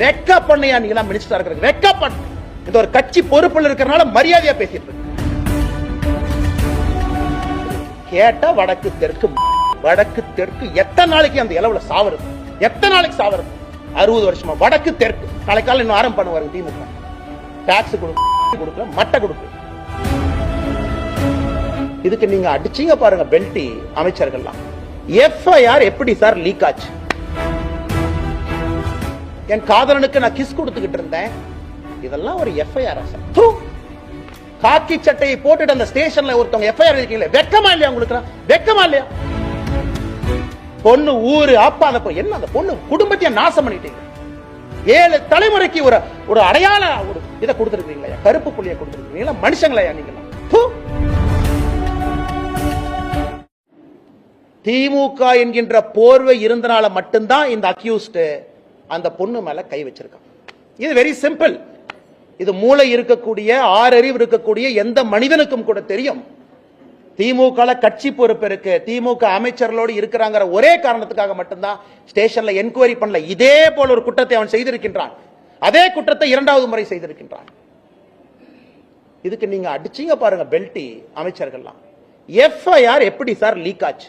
வெக்க பண்ணையா நீங்க எல்லாம் மினிஸ்டரா இருக்கிறது? வெக்க பண்ண இந்த ஒரு கட்சி பொறுப்புல இருக்கிறனால மரியாதையா பேசிட்டு இருக்கு. கேட்டா வடக்கு தெற்கு வடக்கு தெற்கு. எத்தனை நாளைக்கு அந்த இளவுல சாவறது எத்தனை நாளைக்கு சாவறது அறுபது வருஷமா. வடக்கு தெற்கு. நாளைக்கு இன்னும் ஆரம்பம் பண்ணுவாரு திமுக. டாக்ஸ் கொடுக்க கொடுக்கல மட்டை கொடுக்கல. இதுக்கு நீங்க அடிச்சீங்க பாருங்க பெல்டி அமைச்சர்கள்லாம். எஃப்ஐஆர் எப்படி சார் லீக் ஆச்சு? என் காதலனுக்கு நான் கிஸ் கொடுத்துக்கிட்டு இருந்தேன். இதெல்லாம் ஒரு எஃப்ஐஆர் சார். தூ. காக்கி சட்டையை போட்டுட்டு அந்த ஸ்டேஷன்ல ஒருத்தவங்க எஃப்ஐஆர் இருக்கீங்களே வெக்கமா இல்லையா உங்களுக்கு வெக்கமா இல்லையா? பொண்ணு ஊரு அப்பா அந்த என்ன அந்த பொண்ணு குடும்பத்தையே நாசம் பண்ணிட்டீங்க. ஏழு தலைமுறைக்கு ஒரு ஒரு அடையாள ஒரு இதை கொடுத்துருக்கீங்களா கருப்பு புள்ளிய கொடுத்துருக்கீங்களா மனுஷங்களா நீங்களா தூ. திமுக என்கின்ற போர்வை இருந்தனால மட்டும்தான் இந்த அக்யூஸ்ட் அந்த பொண்ணு மேல கை வச்சிருக்கான். இது வெரி சிம்பிள் இது மூளை இருக்கக்கூடிய ஆறறிவு இருக்கக்கூடிய எந்த மனிதனுக்கும் கூட தெரியும். திமுக கட்சி பொறுப்பு இருக்கு. திமுக அமைச்சர்களோடு இருக்கிறாங்கிற ஒரே காரணத்துக்காக மட்டும்தான் ஸ்டேஷன்ல என்கொயரி பண்ணல. இதே போல ஒரு குற்றத்தை அவன் செய்திருக்கின்றான். அதே குற்றத்தை இரண்டாவது முறை செய்திருக்கின்றான். இதுக்கு நீங்க அடிச்சீங்க பாருங்க பெல்டி அமைச்சர்கள்லாம். எஃப்ஐஆர் எப்படி சார் லீக் ஆச்சு?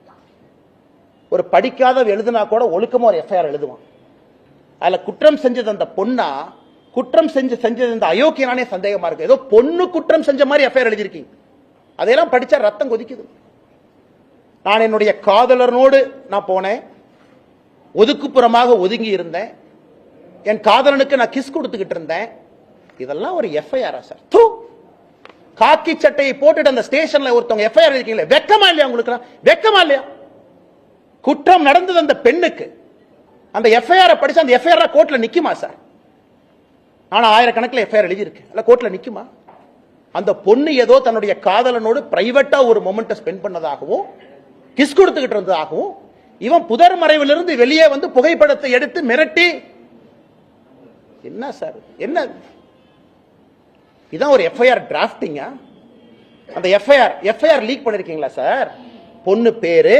ஒரு படிக்காத எழுதுனா கூட ஒழுக்கமாக ஒரு எஃப்ஐஆர் எழுதுவான். அதில் குற்றம் செஞ்சது அந்த பொண்ணா குற்றம் செஞ்சு செஞ்சது இந்த அயோக்கியனானே சந்தேகமாக இருக்கு. ஏதோ பொண்ணு குற்றம் செஞ்ச மாதிரி எஃப்ஐஆர் எழுதியிருக்கீங்க. அதையெல்லாம் படித்தா ரத்தம் கொதிக்குது. நான் என்னுடைய காதலனோடு நான் போனேன். ஒதுக்குப்புறமாக ஒதுங்கி இருந்தேன். என் காதலனுக்கு நான் கிஸ் கொடுத்துக்கிட்டு இருந்தேன். இதெல்லாம் ஒரு எஃப்ஐஆரா சார் தூ! காக்கி சட்டையை போட்டுட்டு அந்த ஸ்டேஷன்ல ஒருத்தவங்க எஃப்ஐஆர் இருக்கீங்களே வெக்கமா இல்லையா உங்களுக்கு வெக்கமா இல்லையா? குற்றம் நடந்தது அந்த பெண்ணுக்கு. அந்த எஃப்ஐஆர் படிச்சு அந்த எஃப்ஐஆர் கோர்ட்ல நிக்குமா சார்? ஆனா ஆயிரக்கணக்கில் எஃப்ஐஆர் எழுதியிருக்கு இல்ல கோர்ட்ல நிக்குமா? அந்த பொண்ணு ஏதோ தன்னுடைய காதலனோடு பிரைவேட்டா ஒரு மொமெண்ட்டை ஸ்பெண்ட் பண்ணதாகவும் கிஸ் கொடுத்துக்கிட்டு இருந்ததாகவும் இவன் புதர் மறைவிலிருந்து வெளியே வந்து புகைப்படத்தை எடுத்து மிரட்டி. என்ன சார்? என்ன? இதான் ஒரு எஃப்ஐஆர் டிராஃப்டிங்கா அந்த எஃப்ஐஆர் எஃப்ஐஆர் லீக் பண்ணிருக்கீங்களா சார்? பொண்ணு பேரு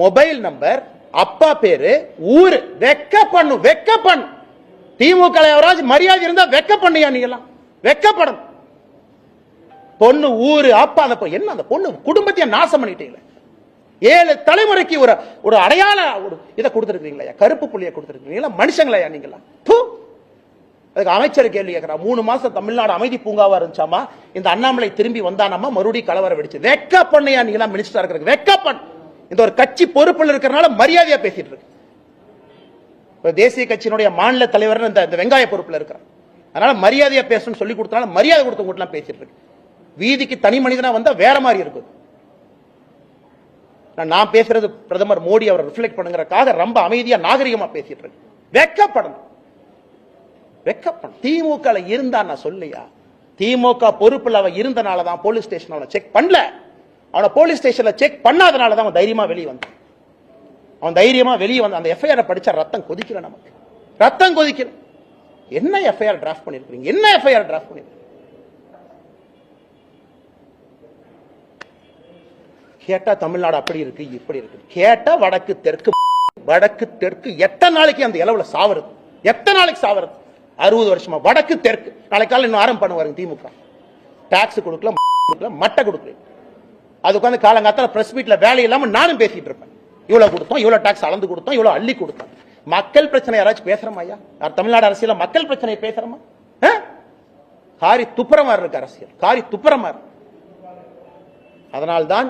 மொபைல் நம்பர் அப்பா பேரு ஊரு. வெக்க பண்ணு வெக்க பண்ணு திமுக எவராஜ் மரியாதை இருந்தா வெக்க பண்ணியா நீங்களாம் வெக்கப்படணும் பொண்ணு ஊரு அப்பா அந்த என்ன அந்த பொண்ணு? குடும்பத்தையே நாசம் பண்ணிட்டீங்களே. ஏழு தலைமுறைக்கு ஒரு ஒரு அடையாள ஒரு இதை கொடுத்துருக்கீங்களா கருப்பு புள்ளிய கொடுத்துருக்கீங்களா மனுஷங்களா நீங்களா தூ. அதுக்கு அமைச்சர் கேள்வி கேட்கிறா மூணு மாசம் தமிழ்நாடு அமைதி பூங்காவா இருந்துச்சாமா? இந்த அண்ணாமலை திரும்பி வந்தானாமா? மறுபடியும் கலவரம் வெடிச்சு. வெக்க பண்ணையா நீங்களா மினிஸ்டர் மினிஸ்டரா இருக்கிறது வெக்க பண்ண இந்த ஒரு கட்சி பொறுப்புல இருக்கிறனால மரியாதையா பேசிட்டு இருக்கு. இப்போ தேசிய கட்சியினுடைய மாநில தலைவர் இந்த இந்த வெங்காய பொறுப்புல இருக்கிறார் அதனால மரியாதையா பேசணும்னு சொல்லி கொடுத்தனால மரியாதை கொடுத்த கூட்டலாம் பேசிட்டு இருக்கு. வீதிக்கு தனி மனிதனா வந்தா வேற மாதிரி இருக்கும் நான் நான் பேசுறது பிரதமர் மோடி அவர் ரிஃப்ளெக்ட் பண்ணுங்கிறக்காக ரொம்ப அமைதியா நாகரிகமா பேசிட்டு இருக்கு. வெக்கப்படணும். வெக்கப்படணும். திமுக இருந்தா நான் சொல்லையா? திமுக பொறுப்புல அவன் இருந்தனால தான் போலீஸ் ஸ்டேஷன் அவனை செக் பண்ணல. அவனை போலீஸ் ஸ்டேஷன்ல செக் பண்ணாதனால தான் அவன் தைரியமா வெளியே வந்தான். அவன் தைரியமா வெளியே வந்து அந்த எஃப்ஐஆர் படிச்சா ரத்தம் கொதிக்கல நமக்கு. ரத்தம் கொதிக்கல. என்ன எஃப்ஐஆர் டிராஃப்ட் பண்ணிருக்கீங்க என்ன எஃப்ஐஆர் டிராஃப்ட் பண்ணிருக்கீங்க கேட்டா தமிழ்நாடு அப்படி இருக்கு இப்படி இருக்கு. கேட்டா வடக்கு தெற்கு வடக்கு தெற்கு. எத்தனை நாளைக்கு அந்த இளவுல சாவறது? எத்தனை நாளைக்கு சாவறது? அறுபது வருஷமா. வடக்கு தெற்கு. நாளைக்கு காலம் இன்னும் ஆரம்பம் பண்ணுவாருங்க திமுக. டாக்ஸ் கொடுக்கல கொடுக்கல மட்டை கொடுக்கல. அது உட்காந்து காலங்காத்தால பிரஸ் மீட்ல வேலை இல்லாம நானும் பேசிட்டு இருப்பேன். இவ்வளவு கொடுத்தோம் இவ்வளவு டாக்ஸ் அளந்து கொடுத்தோம் இவ்வளவு அள்ளி கொடுத்தோம். மக்கள் பிரச்சனை யாராச்சும் பேசுறோமா ஐயா? தமிழ்நாடு அரசியல மக்கள் பிரச்சனையை பேசுறோமா? காரி துப்புற இருக்கு அரசியல். காரி துப்புற அதனால்தான்